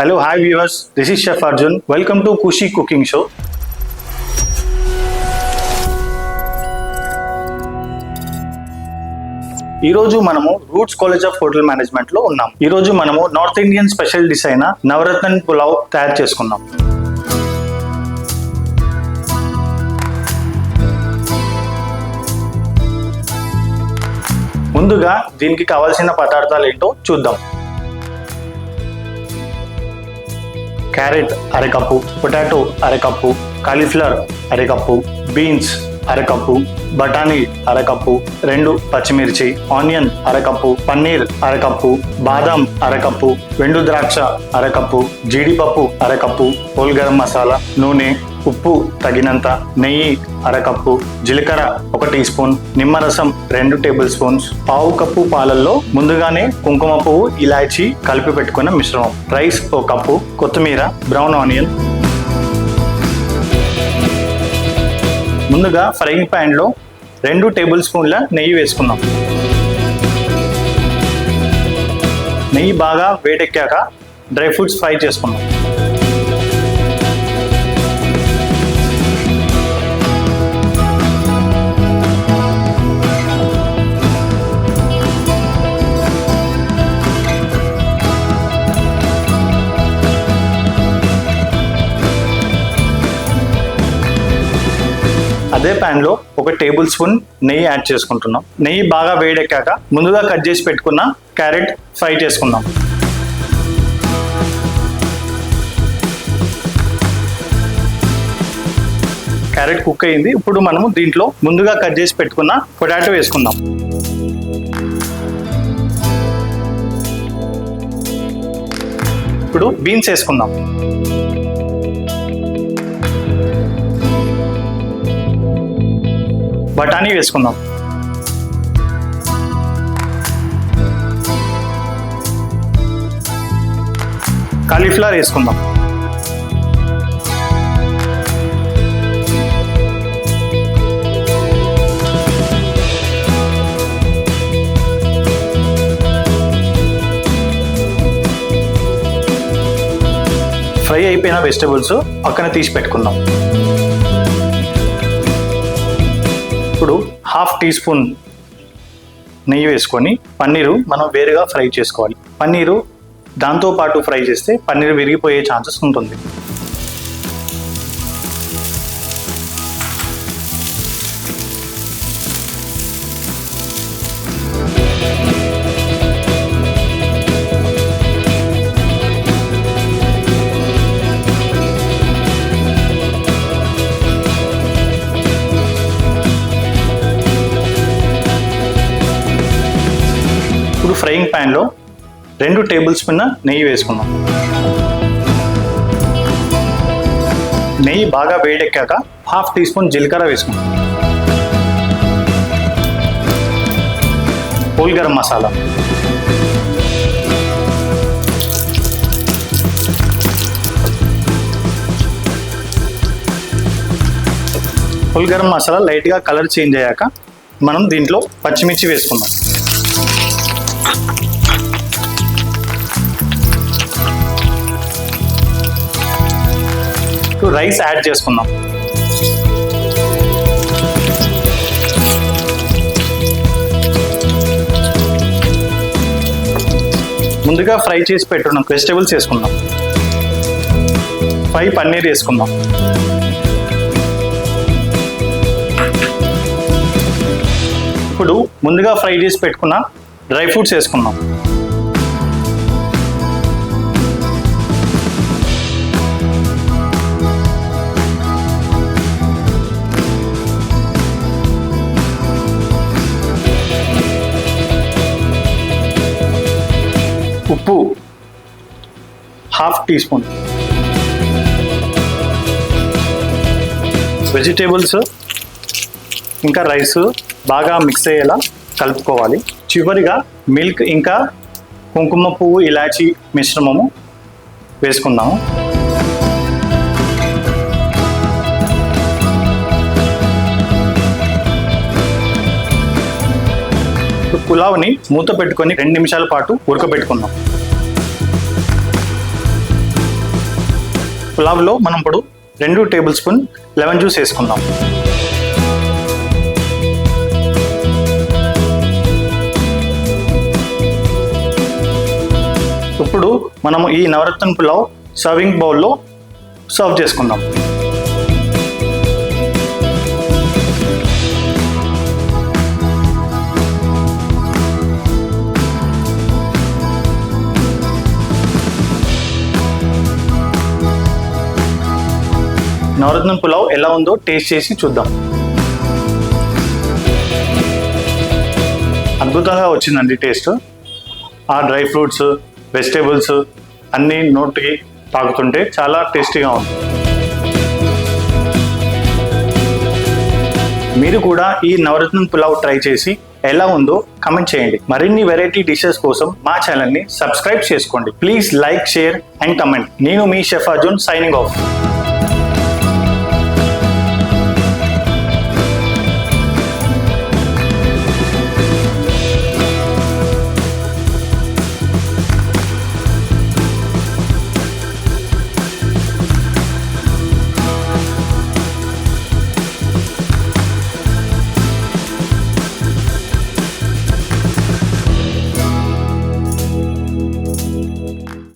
Hello hi viewers this is chef Arjun welcome to Khushi cooking show ఈ రోజు మనము Roots college of hotel మేనేజ్మెంట్లో ఉన్నాం. ఈ రోజు మనము నార్త్ ఇండియన్ స్పెషల్ డిష్ అయిన నవరత్న పులావ్ తయారు చేసుకున్నాం ముందుగా దీనికి కావాల్సిన పదార్థాలు ఏంటో చూద్దాం. క్యారెట్ అరకప్పు పొటాటో అరకప్పు కాలీఫ్లవర్ అరకప్పు బీన్స్ అరకప్పు బఠానీ అరకప్పు రెండు పచ్చిమిర్చి ఆనియన్ అరకప్పు పన్నీర్ అరకప్పు బాదం అరకప్పు వెండు ద్రాక్ష అరకప్పు జీడిపప్పు అరకప్పు హోల్ గరం మసాలా నూనె ఉప్పు తగినంత నెయ్యి అరకప్పు జీలకర్ర ఒక టీ స్పూన్ నిమ్మరసం రెండు టేబుల్ స్పూన్స్ పావు కప్పు పాలల్లో ముందుగానే కుంకుమ పువ్వు ఇలాచి కలిపి పెట్టుకున్న మిశ్రమం రైస్ ఒక కప్పు కొత్తిమీర బ్రౌన్ ఆనియన్ ముందుగా ఫ్రైయింగ్ ప్యాన్లో రెండు టేబుల్ స్పూన్ల నెయ్యి వేసుకుందాం. నెయ్యి బాగా వేడెక్కాక డ్రై ఫ్రూట్స్ ఫ్రై చేసుకుందాం. ప్యాన్లో ఒక టేబుల్ స్పూన్ నెయ్యి యాడ్ చేసుకుంటున్నాం. నెయ్యి బాగా వేడెక్కాక ముందుగా కట్ చేసి పెట్టుకున్న క్యారెట్ ఫ్రై చేసుకుందాం. క్యారెట్ కుక్ అయింది. ఇప్పుడు మనము దీంట్లో ముందుగా కట్ చేసి పెట్టుకున్న పొటాటో వేసుకుందాం. ఇప్పుడు బీన్స్ వేసుకుందాం. బఠానీ వేసుకుందాం. కాలీఫ్లవర్ వేసుకుందాం. ఫ్రై అయిపోయిన వెజిటబుల్స్ పక్కన తీసి పెట్టుకుందాం. హాఫ్ టీ స్పూన్ నెయ్యి వేసుకొని పన్నీరు మనం వేరుగా ఫ్రై చేసుకోవాలి. పన్నీరు దాంతో పాటు ఫ్రై చేస్తే పన్నీరు విరిగిపోయే ఛాన్సెస్ ఉంటుంది. ఫ్రైయింగ్ ప్యాన్లో రెండు టేబుల్ స్పూన్ నెయ్యి వేసుకున్నాం నెయ్యి బాగా వేడెక్కాక హాఫ్ టీ స్పూన్ జీలకర్ర వేసుకున్నాం హోల్ గరం మసాలా. ఫుల్ గరం మసాలా లైట్గా కలర్ చేంజ్ అయ్యాక మనం దీంట్లో పచ్చిమిర్చి వేసుకుందాం. ఇప్పుడు రైస్ యాడ్ చేసుకుందాం. ముందుగా ఫ్రై చేసి పెట్టున్నాం వెజిటేబుల్స్ వేసుకుందాం. ఫ్రై పన్నీర్ వేసుకుందాం. ఇప్పుడు ముందుగా ఫ్రై చేసి పెట్టుకున్న డ్రై ఫ్రూట్స్ వేసుకుందాం. ఉప్పు హాఫ్ టీ స్పూన్. వెజిటేబుల్స్ ఇంకా రైస్ బాగా మిక్స్ అయ్యేలా కలుపుకోవాలి. చివరిగా మిల్క్ ఇంకా కుంకుమ పువ్వు ఇలాచి మిశ్రమము వేసుకుందాము. పులావ్ని మూత పెట్టుకొని రెండు నిమిషాల పాటు ఉడకబెట్టుకుందాం. పులావ్లో మనం ఇప్పుడు రెండు టేబుల్ స్పూన్ లెమన్ జ్యూస్ వేసుకుందాం. ఇప్పుడు మనము ఈ నవరత్న పులావ్ సర్వింగ్ బౌల్లో సర్వ్ చేసుకుందాం. నవరత్నం పులావ్ ఎలా ఉందో టేస్ట్ చేసి చూద్దాం. అద్భుతంగా వచ్చిందండి టేస్ట్ ఆ డ్రై ఫ్రూట్స్ వెజిటేబుల్స్ అన్నీ నోటికి తాగుతుంటే చాలా టేస్టీగా ఉంది. మీరు కూడా ఈ నవరత్నం పులావ్ ట్రై చేసి ఎలా ఉందో కమెంట్ చేయండి. మరిన్ని వెరైటీ డిషెస్ కోసం మా ఛానల్ని సబ్స్క్రైబ్ చేసుకోండి. Please like share and comment నేను మీ షెఫ్ అర్జున్ సైనింగ్ ఆఫ్